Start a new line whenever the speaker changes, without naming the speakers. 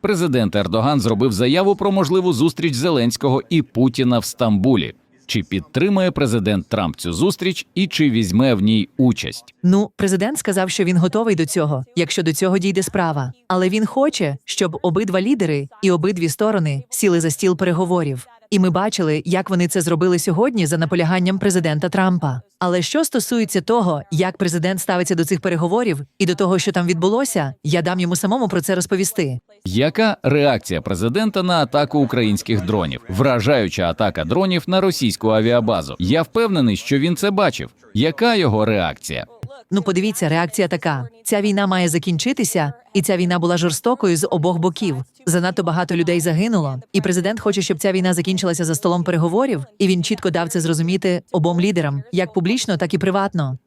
Президент Ердоган зробив заяву про можливу зустріч Зеленського і Путіна в Стамбулі. Чи підтримує президент Трамп цю зустріч і чи візьме в ній участь?
Ну, президент сказав, що він готовий до цього, якщо до цього дійде справа. Але він хоче, щоб обидва лідери і обидві сторони сіли за стіл переговорів. І ми бачили, як вони це зробили сьогодні за наполяганням президента Трампа. Але що стосується того, як президент ставиться до цих переговорів і до того, що там відбулося, я дам йому самому про це розповісти.
Яка реакція президента на атаку українських дронів? Вражаюча атака дронів на російську авіабазу. Я впевнений, що він це бачив. Яка його реакція?
Ну, подивіться, реакція така: ця війна має закінчитися, і ця війна була жорстокою з обох боків. Занадто багато людей загинуло, і президент хоче, щоб ця війна закінчилася за столом переговорів, і він чітко дав це зрозуміти обом лідерам, як публічно, так і приватно.